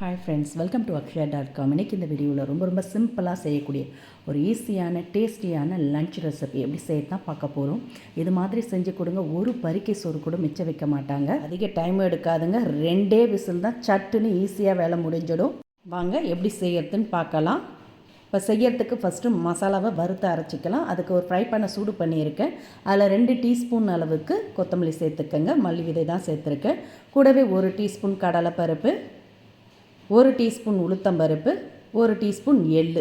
Hi friends welcome to Akshaya dot com இன்றைக்கி இந்த வீடியோவில் ரொம்ப ரொம்ப சிம்பிளாக செய்யக்கூடிய ஒரு ஈஸியான டேஸ்டியான லன்ச் ரெசிபி எப்படி செய்ய தான் பார்க்க போகிறோம் இது மாதிரி செஞ்சு கொடுங்க. ஒரு பறிக்கை சோறு கூட மிச்சம் வைக்க மாட்டாங்க. அதிக டைம் எடுக்காதுங்க. ரெண்டே விசில் தான் சட்டுன்னு ஈஸியாக வேலை முடிஞ்சிடும். வாங்க எப்படி செய்யறதுன்னு பார்க்கலாம். இப்போ செய்யறதுக்கு ஃபஸ்ட்டு மசாலாவை வறுத்து அரைச்சிக்கலாம். அதுக்கு ஒரு ஃப்ரை பண்ண சூடு பண்ணியிருக்கேன். அதில் ரெண்டு டீஸ்பூன் அளவுக்கு கொத்தமல்லி சேர்த்துக்கங்க. மல்லி விதை தான் சேர்த்துருக்கேன். கூடவே ஒரு டீஸ்பூன் கடலைப்பருப்பு. ஒரு டீஸ்பூன் உளுத்தம்பருப்பு ஒரு டீஸ்பூன் எள்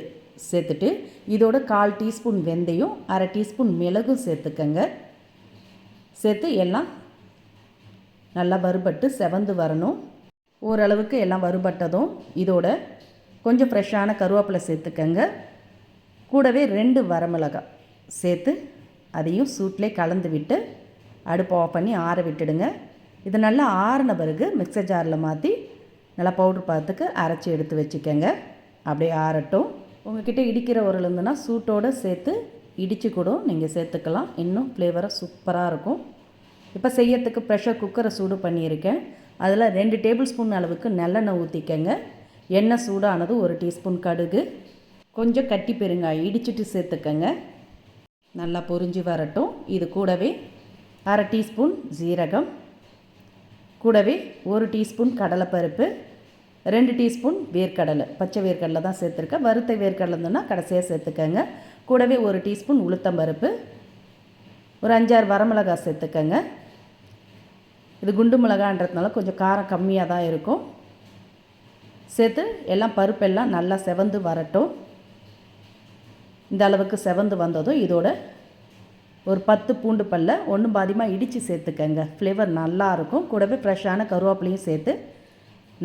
சேர்த்துட்டு இதோட கால் டீஸ்பூன் வெந்தயம் அரை டீஸ்பூன் மிளகும் சேர்த்துக்கங்க. சேர்த்து எல்லாம் நல்லா வறுபட்டு செவந்து வரணும். ஓரளவுக்கு எல்லாம் வறுபட்டதும் இதோட கொஞ்சம் ஃப்ரெஷ்ஷான கருவேப்பிலை சேர்த்துக்கங்க. கூடவே ரெண்டு வரமிளகாய் சேர்த்து அதையும் சூட்லேயே கலந்து விட்டு அடுப்பு ஆஃப் பண்ணி ஆற விட்டுடுங்க. இது நல்லா ஆறின பிறகு மிக்சர் ஜாரில் மாற்றி நல்லா பவுட்ரு பார்த்துக்கு அரைச்சி எடுத்து வச்சுக்கோங்க. அப்படியே ஆறட்டும். உங்ககிட்ட இடிக்கிற உரல் இருந்துன்னா சூட்டோடு சேர்த்து இடித்து கூட நீங்கள் சேர்த்துக்கலாம். இன்னும் ஃப்ளேவராக சூப்பராக இருக்கும். இப்போ செய்யறதுக்கு ப்ரெஷர் குக்கரை சூடு பண்ணியிருக்கேன். அதில் ரெண்டு டேபிள் ஸ்பூன் அளவுக்கு நல்லெண்ணெய் ஊற்றிக்கங்க எண்ணெய் சூடானது ஒரு டீஸ்பூன் கடுகு. கொஞ்சம் கட்டி பெருங்காயம் இடிச்சிட்டு சேர்த்துக்கங்க. நல்லா பொறிஞ்சு வரட்டும். இது கூடவே அரை டீஸ்பூன் ஜீரகம் கூடவே ஒரு டீஸ்பூன் கடலைப்பருப்பு. ரெண்டு டீஸ்பூன் வேர்க்கடலை பச்சை வேர்க்கடலை தான் சேர்த்துருக்கேன். வறுத்த வேர்க்கடலை இருந்தோன்னா கடைசியாக சேர்த்துக்கோங்க. கூடவே ஒரு டீஸ்பூன் உளுத்தம்பருப்பு ஒரு அஞ்சாறு வரமிளகாய் சேர்த்துக்கோங்க. இது குண்டு மிளகான்றதுனால கொஞ்சம் காரம் கம்மியாக தான் இருக்கும். சேர்த்து எல்லாம் பருப்பெல்லாம் நல்லா செவந்து வரட்டும். இந்த அளவுக்கு செவந்து வந்ததும் இதோட ஒரு பத்து பூண்டு பல்ல ஒன்றும் பாதியமாக இடித்து சேர்த்துக்கங்க. ஃப்ளேவர் நல்லாயிருக்கும் கூடவே ஃப்ரெஷ்ஷான கருவேப்பிலையும் சேர்த்து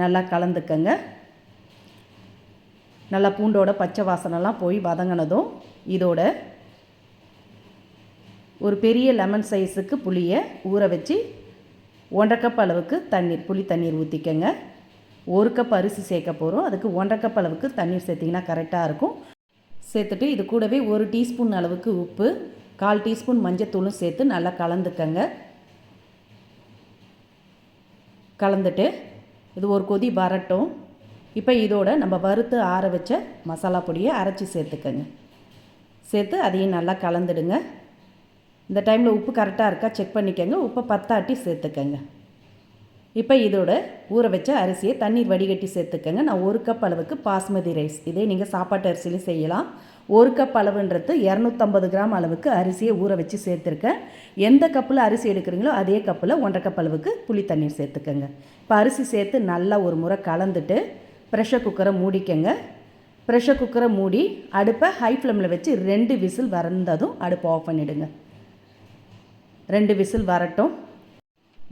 நல்லா கலந்துக்கங்க. நல்லா பூண்டோட பச்சை வாசனைலாம் போய் வதங்கினதும் இதோட ஒரு பெரிய லெமன் சைஸுக்கு புளியை ஊற வச்சு ஒன்றரை கப் அளவுக்கு தண்ணீர் புளி தண்ணீர் ஊற்றிக்கங்க ஒரு கப் அரிசி சேர்க்க போகிறோம் அதுக்கு ஒன்றரை கப் அளவுக்கு தண்ணீர் சேர்த்திங்கன்னா கரெக்டாக இருக்கும். சேர்த்துட்டு இது கூடவே ஒரு டீஸ்பூன் அளவுக்கு உப்பு கால் டீஸ்பூன் மஞ்சத்தூளும் சேர்த்து நல்லா கலந்துக்கங்க. கலந்துட்டு இது ஒரு கொதி வரட்டும். இப்போ இதோட நம்ம வறுத்து ஆற வச்ச மசாலா பொடியை அரைச்சி சேர்த்துக்கங்க. சேர்த்து அதையும் நல்லா கலந்துடுங்க. இந்த டைமில் உப்பு கரெக்டாக இருக்கா செக் பண்ணிக்கோங்க. உப்பை பத்தாட்டி சேர்த்துக்கங்க. இப்போ இதோட ஊற வச்ச அரிசியை தண்ணீர் வடிகட்டி சேர்த்துக்கங்க. நான் ஒரு கப் அளவுக்கு பாஸ்மதி ரைஸ் இதே நீங்கள் சாப்பாட்டு அரிசியிலும் செய்யலாம். ஒரு கப் அளவுன்றது இரநூத்தம்பது கிராம் அளவுக்கு அரிசியை ஊற வச்சு சேர்த்துருக்கேன். எந்த கப்பில் அரிசி எடுக்கிறீங்களோ அதே கப்பில் ஒன்றரை கப் அளவுக்கு புளி தண்ணீர் சேர்த்துக்கங்க. இப்போ அரிசி சேர்த்து நல்லா ஒரு முறை கலந்துட்டு ப்ரெஷர் குக்கரை மூடிக்கங்க. ப்ரெஷர் குக்கரை மூடி அடுப்பை ஹை ஃப்ளேமில் வச்சு ரெண்டு விசில் வறந்ததும் அடுப்பை ஆஃப் பண்ணிவிடுங்க ரெண்டு விசில் வரட்டும்.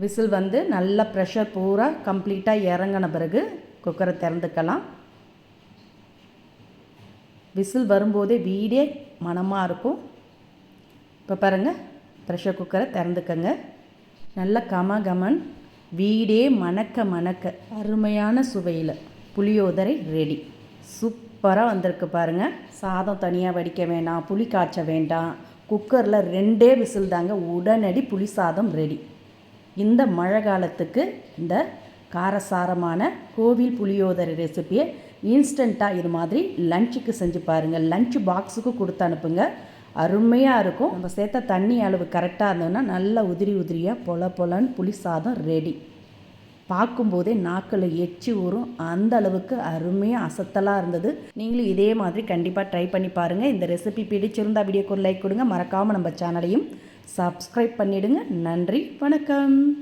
விசில் வந்து நல்ல ப்ரெஷர் பூரா கம்ப்ளீட்டாக இறங்கின பிறகு குக்கரை திறந்துக்கலாம். விசில் வரும்போதே வீடே மனமாக இருக்கும். இப்போ பாருங்கள் ப்ரெஷர் குக்கரை திறந்துக்கங்க. நல்ல கம கமன் வீடே மணக்க மணக்க அருமையான சுவையில் புளியோதரை ரெடி சூப்பராக வந்திருக்கு பாருங்கள் சாதம் தனியாக வடிக்க வேண்டாம் புளி காய்ச்ச வேண்டாம். குக்கரில் ரெண்டே விசில் தாங்க உடனடி புளி சாதம் ரெடி இந்த மழை காலத்துக்கு இந்த காரசாரமான கோவில் புளியோதரை ரெசிப்பியை இன்ஸ்டண்ட்டாக இது மாதிரி லஞ்சுக்கு செஞ்சு பாருங்கள் லஞ்ச் பாக்ஸுக்கு கொடுத்து அனுப்புங்க. அருமையாக இருக்கும். நம்ம சேர்த்த தண்ணி அளவு கரெக்டாக இருந்ததுன்னா நல்லா உதிரி உதிரியாக பொல பொலன்னு புளி சாதம் ரெடி பார்க்கும்போதே நாக்கில் எச்சி ஊறும். அந்த அளவுக்கு அருமையாக அசத்தலாக இருந்தது. நீங்களும் இதே மாதிரி கண்டிப்பாக ட்ரை பண்ணி பாருங்கள் இந்த ரெசிபி பிடிச்சிருந்தால் வீடியோக்கு ஒரு லைக் கொடுங்க. மறக்காமல் நம்ம சேனலையும் சப்ஸ்கிரைப் பண்ணிவிடுங்க நன்றி. வணக்கம்.